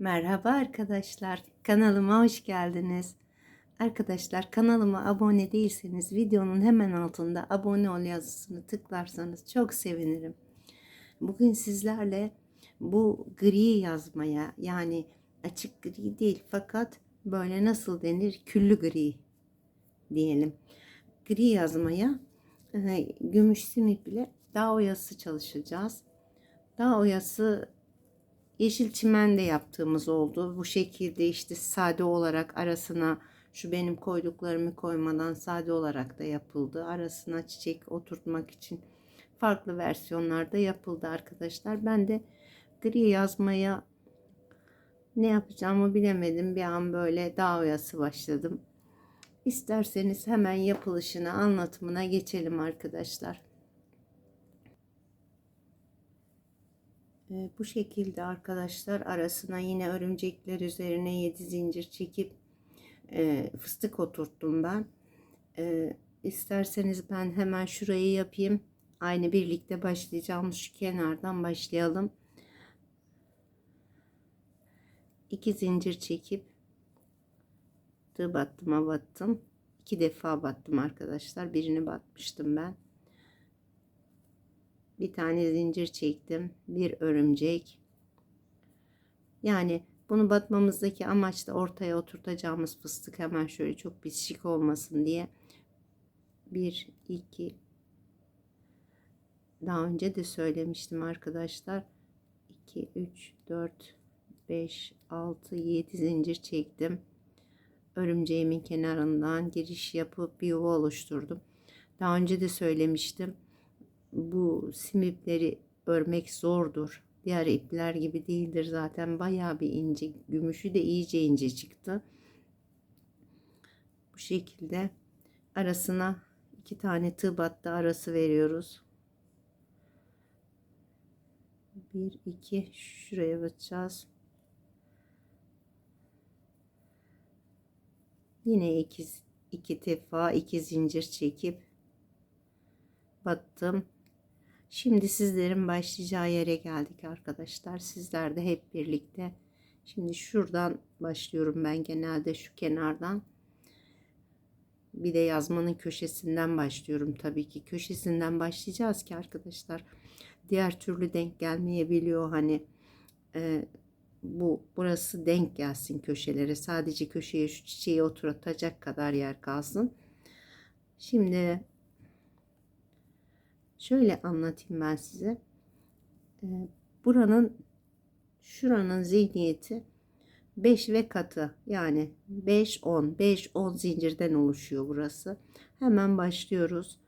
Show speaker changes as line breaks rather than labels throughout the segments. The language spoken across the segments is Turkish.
Merhaba arkadaşlar. Kanalıma hoş geldiniz. Arkadaşlar kanalıma abone değilseniz videonun hemen altında abone ol yazısını tıklarsanız çok sevinirim. Bugün sizlerle bu gri yazmaya yani açık gri değil fakat böyle nasıl denir küllü gri diyelim. Gri yazmaya e, gümüş simit ile dağ oyası çalışacağız. Dağ oyası yeşil çimende yaptığımız oldu. Bu şekilde işte sade olarak arasına şu benim koyduklarımı koymadan sade olarak da yapıldı. Arasına çiçek oturtmak için farklı versiyonlarda yapıldı arkadaşlar. Ben de gri yazmaya ne yapacağımı bilemedim. Bir an böyle dağ oyası başladım. İsterseniz hemen yapılışına, anlatımına geçelim arkadaşlar. Bu şekilde arkadaşlar arasına yine örümcekler üzerine 7 zincir çekip e, fıstık oturttum ben. E, isterseniz ben hemen şurayı yapayım. Aynı birlikte başlayacağımız şu kenardan başlayalım. 2 zincir çekip tığ battıma battım. 2 defa battım arkadaşlar. Birini batmıştım ben bir tane zincir çektim bir örümcek. Yani bunu batmamızdaki amaç da ortaya oturtacağımız fıstık hemen şöyle çok bir şık olmasın diye. 1 2 daha önce de söylemiştim arkadaşlar. 2 3 4 5 6 7 zincir çektim. Örümceğimin kenarından giriş yapıp bir yuva oluşturdum. Daha önce de söylemiştim bu simipleri örmek zordur. Diğer ipler gibi değildir zaten bayağı bir ince. Gümüşü de iyice ince çıktı. Bu şekilde arasına iki tane tığ battı arası veriyoruz. Bir iki şuraya batacağız. Yine iki, iki defa iki zincir çekip battım Şimdi sizlerin başlayacağı yere geldik arkadaşlar. Sizler de hep birlikte. Şimdi şuradan başlıyorum ben genelde şu kenardan. Bir de yazmanın köşesinden başlıyorum tabii ki. Köşesinden başlayacağız ki arkadaşlar. Diğer türlü denk gelmeyebiliyor hani. E, bu burası denk gelsin köşelere. Sadece köşeye şu çiçeği oturtacak kadar yer kalsın. Şimdi Şöyle anlatayım ben size. Ee, buranın şuranın zihniyeti 5 ve katı yani 5 10 5 10 zincirden oluşuyor burası. Hemen başlıyoruz.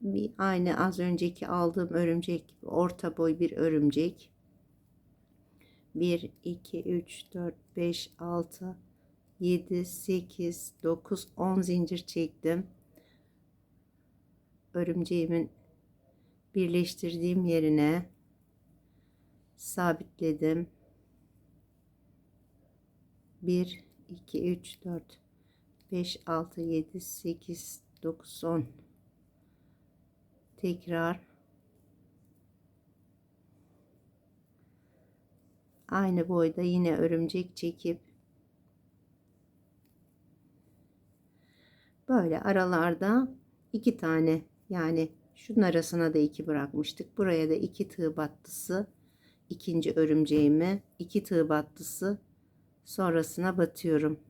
Bir aynı az önceki aldığım örümcek orta boy bir örümcek. 1 2 3 4 5 6 7 8 9 10 zincir çektim örümceğimin birleştirdiğim yerine sabitledim. 1 2 3 4 5 6 7 8 9 10 tekrar aynı boyda yine örümcek çekip böyle aralarda iki tane yani şunun arasına da iki bırakmıştık. Buraya da iki tığ battısı. ikinci örümceğimi iki tığ battısı sonrasına batıyorum.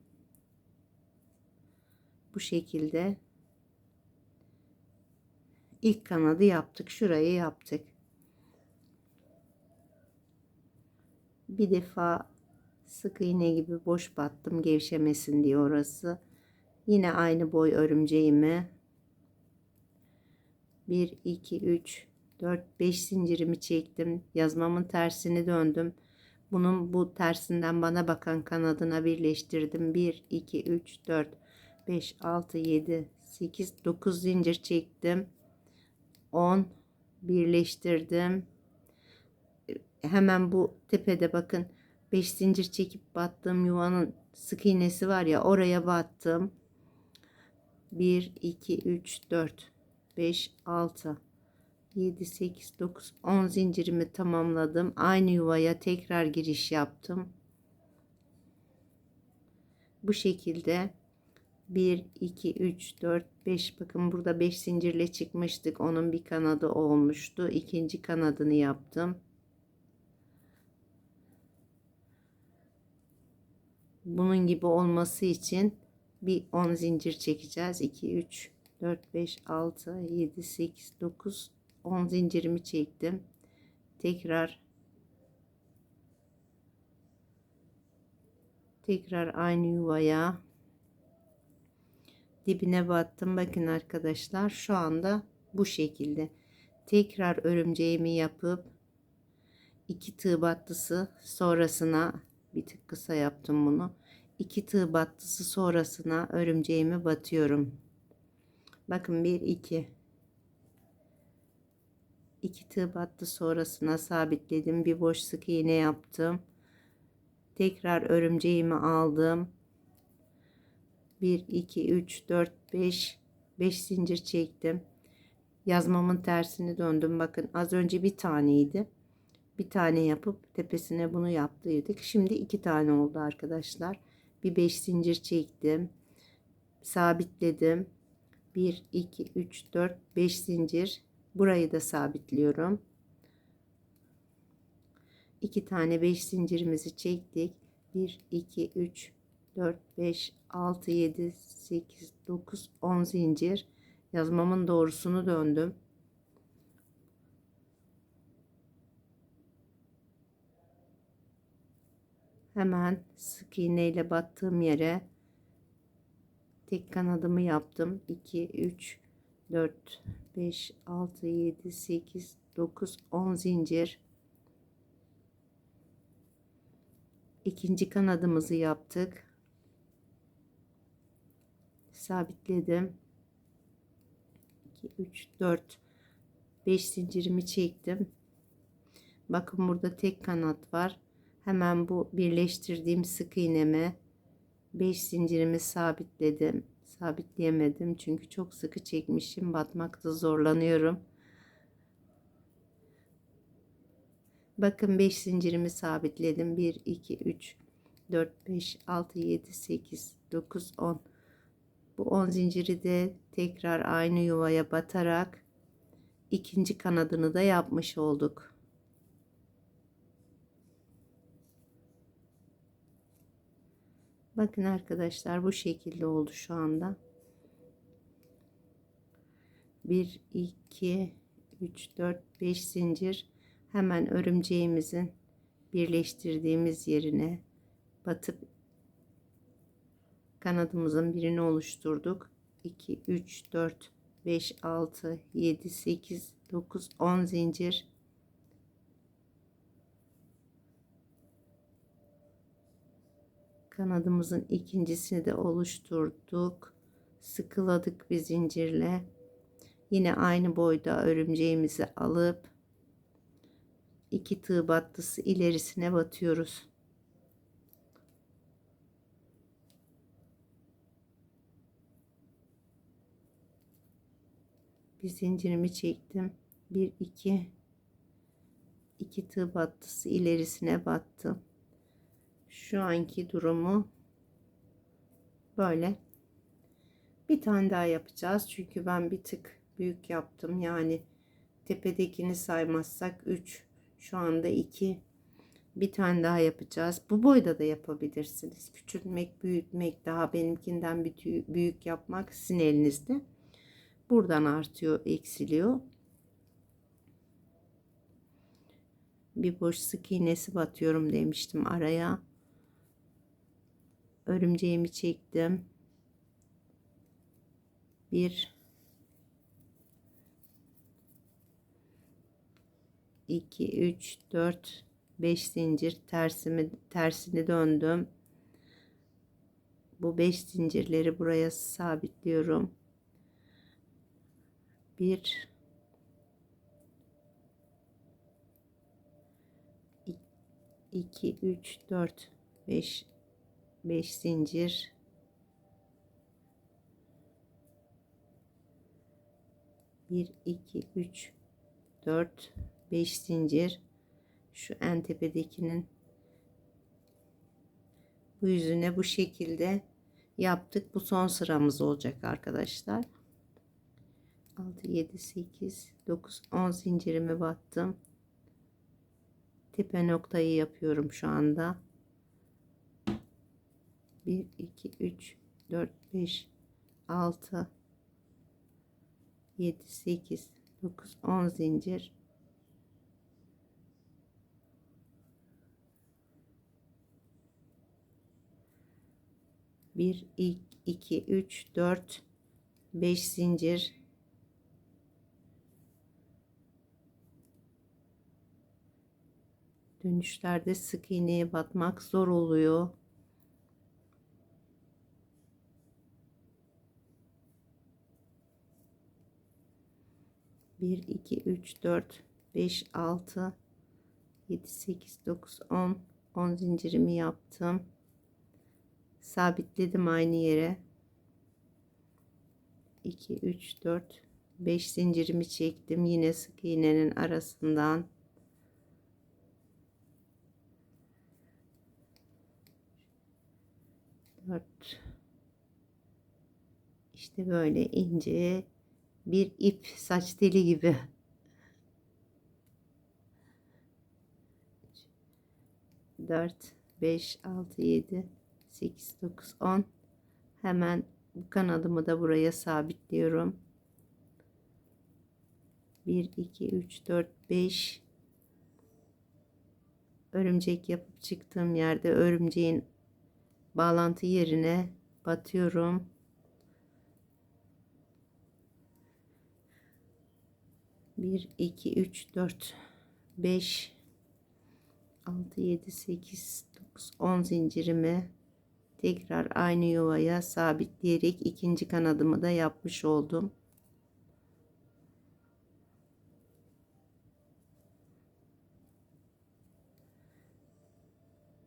Bu şekilde ilk kanadı yaptık. Şurayı yaptık. Bir defa sık iğne gibi boş battım gevşemesin diye orası. Yine aynı boy örümceğimi 1 2 3 4 5 zincirimi çektim. Yazmamın tersini döndüm. Bunun bu tersinden bana bakan kanadına birleştirdim. 1 2 3 4 5 6 7 8 9 zincir çektim. 10 birleştirdim. Hemen bu tepede bakın. 5 zincir çekip battığım yuvanın sık iğnesi var ya oraya battım. 1 2 3 4 5 6 7 8 9 10 zincirimi tamamladım. Aynı yuvaya tekrar giriş yaptım. Bu şekilde 1 2 3 4 5 bakın burada 5 zincirle çıkmıştık. Onun bir kanadı olmuştu. İkinci kanadını yaptım. Bunun gibi olması için bir 10 zincir çekeceğiz. 2 3 4 5 6 7 8 9 10 zincirimi çektim. Tekrar tekrar aynı yuvaya dibine battım. Bakın arkadaşlar şu anda bu şekilde. Tekrar örümceğimi yapıp iki tığ battısı sonrasına bir tık kısa yaptım bunu. İki tığ battısı sonrasına örümceğimi batıyorum. Bakın bir iki 2 tığ battı sonrasına sabitledim. Bir boş sık iğne yaptım. Tekrar örümceğimi aldım. 1 2 3 4 5 5 zincir çektim. Yazmamın tersini döndüm. Bakın az önce bir taneydi. Bir tane yapıp tepesine bunu yaptıydık. Şimdi iki tane oldu arkadaşlar. Bir 5 zincir çektim. Sabitledim. 1 2 3 4 5 zincir Burayı da sabitliyorum. İki tane 5 zincirimizi çektik. 1 2 3 4 5 6 7 8 9 10 zincir yazmamın doğrusunu döndüm. Hemen sık iğne ile battığım yere tek kanadımı yaptım. 2 3 4 5 6 7 8 9 10 zincir. İkinci kanadımızı yaptık. Sabitledim. 2 3 4 5 zincirimi çektim. Bakın burada tek kanat var. Hemen bu birleştirdiğim sık iğneme 5 zincirimi sabitledim sabitleyemedim. Çünkü çok sıkı çekmişim batmakta zorlanıyorum. Bakın 5 zincirimi sabitledim. 1 2 3 4 5 6 7 8 9 10 bu 10 zinciri de tekrar aynı yuvaya batarak ikinci kanadını da yapmış olduk Bakın arkadaşlar bu şekilde oldu şu anda. 1 2 3 4 5 zincir hemen örümceğimizin birleştirdiğimiz yerine batıp kanadımızın birini oluşturduk. 2 3 4 5 6 7 8 9 10 zincir kanadımızın ikincisini de oluşturduk. Sıkıladık bir zincirle. Yine aynı boyda örümceğimizi alıp iki tığ battısı ilerisine batıyoruz. Bir zincirimi çektim. Bir iki iki tığ battısı ilerisine battım şu anki durumu böyle. Bir tane daha yapacağız. Çünkü ben bir tık büyük yaptım. Yani tepedekini saymazsak 3. Şu anda 2. Bir tane daha yapacağız. Bu boyda da yapabilirsiniz. Küçültmek, büyütmek daha benimkinden büyük yapmak sizin elinizde. Buradan artıyor, eksiliyor. Bir boş sık iğnesi batıyorum demiştim araya örümceğimi çektim. Bir iki üç dört beş zincir tersimi tersini döndüm. Bu beş zincirleri buraya sabitliyorum. Bir iki üç dört beş 5 zincir bir iki üç 4 5 zincir şu en tepedekinin bu yüzüne bu şekilde yaptık. Bu son sıramız olacak arkadaşlar. 6 7 8 9 10 zincirimi battım. Tepe noktayı yapıyorum şu anda. 1 2 3 4 5 6 7 8 9 10 zincir. Bir iki üç dört beş zincir. Dönüşlerde sık iğneye batmak zor oluyor bir iki üç dört beş altı yedi sekiz dokuz on. On zincirimi yaptım. Sabitledim aynı yere. 2 3 4 5 zincirimi çektim yine sık iğnenin arasından. Dört. İşte böyle ince bir ip saç teli gibi. Dört beş altı yedi 8 9 10 hemen bu kanadımı da buraya sabitliyorum. 1 2 3 4 5 örümcek yapıp çıktığım yerde örümceğin bağlantı yerine batıyorum bir iki üç dört beş altı yedi sekiz dokuz on zincirimi tekrar aynı yuvaya sabitleyerek ikinci kanadımı da yapmış oldum.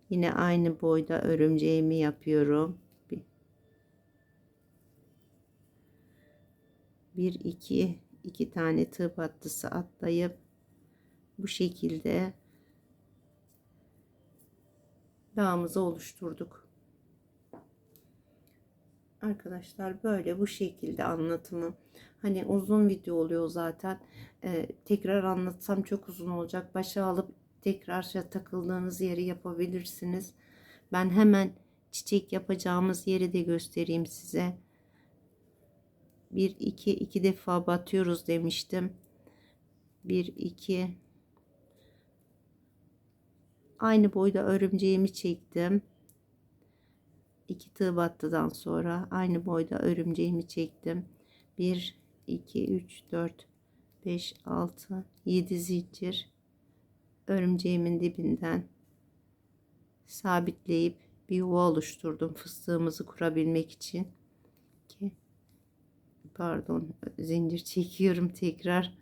Yine aynı boyda örümceğimi yapıyorum. Bir, bir iki, tane tığ battısı atlayıp bu şekilde dağımızı oluşturduk. Arkadaşlar böyle bu şekilde anlatımı. Hani uzun video oluyor zaten. Ee, tekrar anlatsam çok uzun olacak. Başa alıp tekrar takıldığınız yeri yapabilirsiniz. Ben hemen çiçek yapacağımız yeri de göstereyim size. Bir iki iki defa batıyoruz demiştim. Bir iki aynı boyda örümceğimi çektim. 2 tığ battıdan sonra aynı boyda örümceğimi çektim. 1 2 3 4 5 6 7 zincir örümceğimin dibinden sabitleyip bir yuva oluşturdum fıstığımızı kurabilmek için pardon zincir çekiyorum tekrar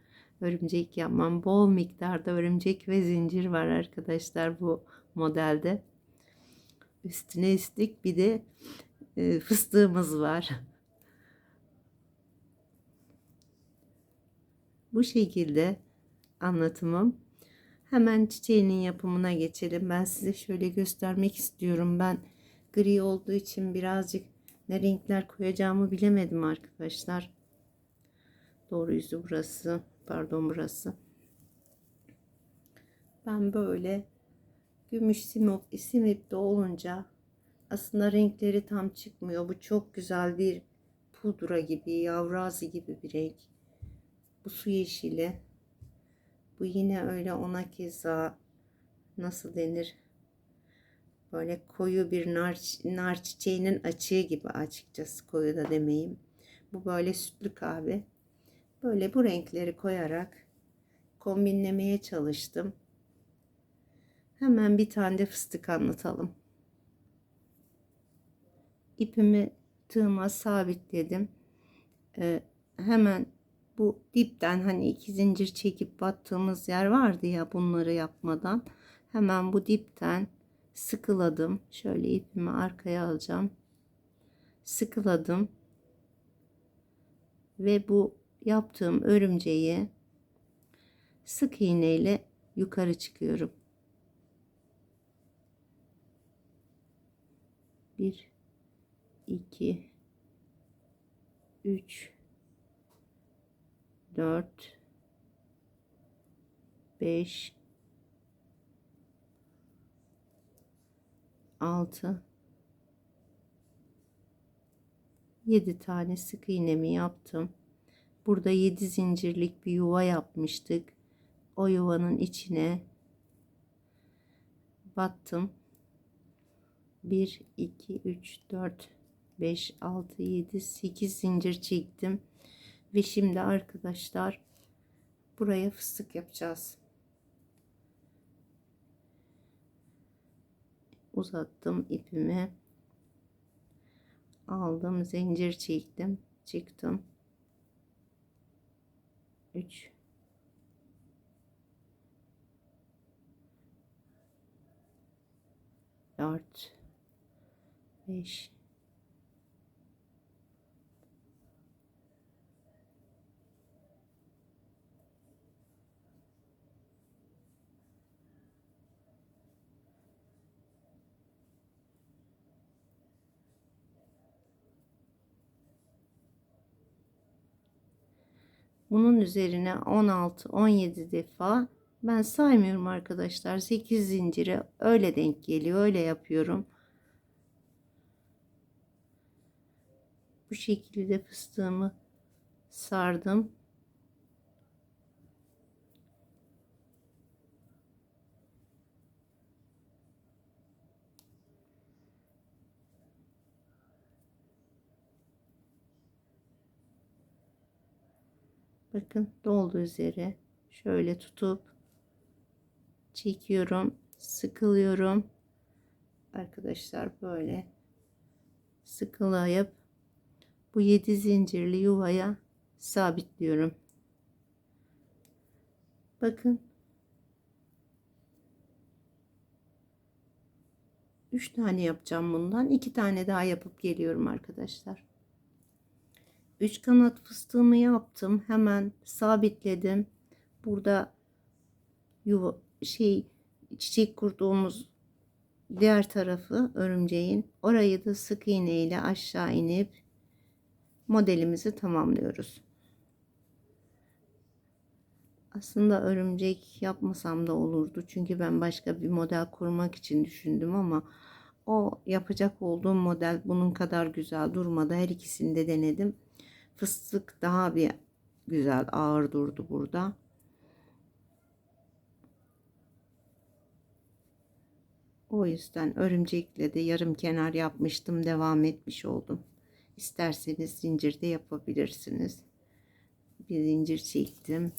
örümcek yapmam bol miktarda örümcek ve zincir var arkadaşlar bu modelde Üstüne üstlük bir de e, fıstığımız var. Bu şekilde anlatımım. Hemen çiçeğinin yapımına geçelim. Ben size şöyle göstermek istiyorum. Ben gri olduğu için birazcık ne renkler koyacağımı bilemedim arkadaşlar. Doğru yüzü burası. Pardon burası. Ben böyle Gümüş simop, simipte olunca aslında renkleri tam çıkmıyor. Bu çok güzel bir pudra gibi, yavrazi gibi bir renk. Bu su yeşili. Bu yine öyle ona keza nasıl denir? Böyle koyu bir nar, nar çiçeğinin açığı gibi açıkçası koyu da demeyeyim. Bu böyle sütlü kahve. Böyle bu renkleri koyarak kombinlemeye çalıştım. Hemen bir tane de fıstık anlatalım. İpimi tığıma sabitledim. Ee, hemen bu dipten hani iki zincir çekip battığımız yer vardı ya bunları yapmadan. Hemen bu dipten sıkıladım. Şöyle ipimi arkaya alacağım. Sıkıladım. Ve bu yaptığım örümceği sık iğne ile yukarı çıkıyorum. Bir, iki, üç, dört, beş, altı, yedi tane sık iğnemi yaptım. Burada 7 zincirlik bir yuva yapmıştık. O yuvanın içine battım. 1 2 3 4 5 6 7 8 zincir çektim. Ve şimdi arkadaşlar buraya fıstık yapacağız. Uzattım ipimi. Aldım zincir çektim. Çıktım. 3 4 5 Bunun üzerine 16-17 defa ben saymıyorum arkadaşlar. 8 zincire öyle denk geliyor. Öyle yapıyorum. Bu şekilde fıstığımı sardım. Bakın doldu üzeri. Şöyle tutup çekiyorum. Sıkılıyorum. Arkadaşlar böyle sıkılayıp bu 7 zincirli yuvaya sabitliyorum. Bakın 3 tane yapacağım bundan. 2 tane daha yapıp geliyorum arkadaşlar. 3 kanat fıstığımı yaptım. Hemen sabitledim. Burada yuva şey çiçek kurduğumuz diğer tarafı örümceğin. Orayı da sık iğne ile aşağı inip modelimizi tamamlıyoruz. Aslında örümcek yapmasam da olurdu. Çünkü ben başka bir model kurmak için düşündüm ama o yapacak olduğum model bunun kadar güzel durmadı. Her ikisini de denedim. Fıstık daha bir güzel ağır durdu burada. O yüzden örümcekle de yarım kenar yapmıştım. Devam etmiş oldum. İsterseniz zincir de yapabilirsiniz. Bir zincir çektim.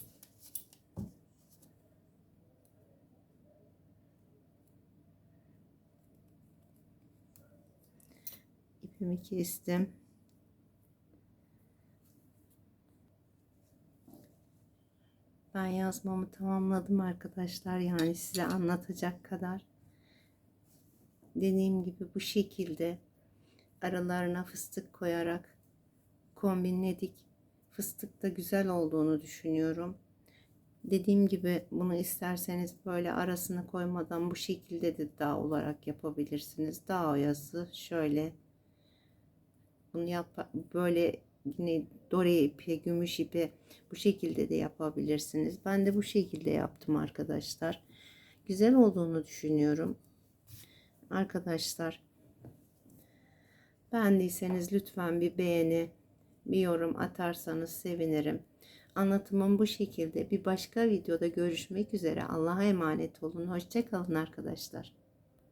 İpimi kestim. Ben yazmamı tamamladım arkadaşlar. Yani size anlatacak kadar. Dediğim gibi bu şekilde aralarına fıstık koyarak kombinledik. Fıstık da güzel olduğunu düşünüyorum. Dediğim gibi bunu isterseniz böyle arasını koymadan bu şekilde de dağ olarak yapabilirsiniz. Dağ oyası şöyle bunu yap böyle yine dore ipi, gümüş ipi bu şekilde de yapabilirsiniz. Ben de bu şekilde yaptım arkadaşlar. Güzel olduğunu düşünüyorum. Arkadaşlar beğendiyseniz lütfen bir beğeni, bir yorum atarsanız sevinirim. Anlatımım bu şekilde. Bir başka videoda görüşmek üzere. Allah'a emanet olun. Hoşçakalın arkadaşlar.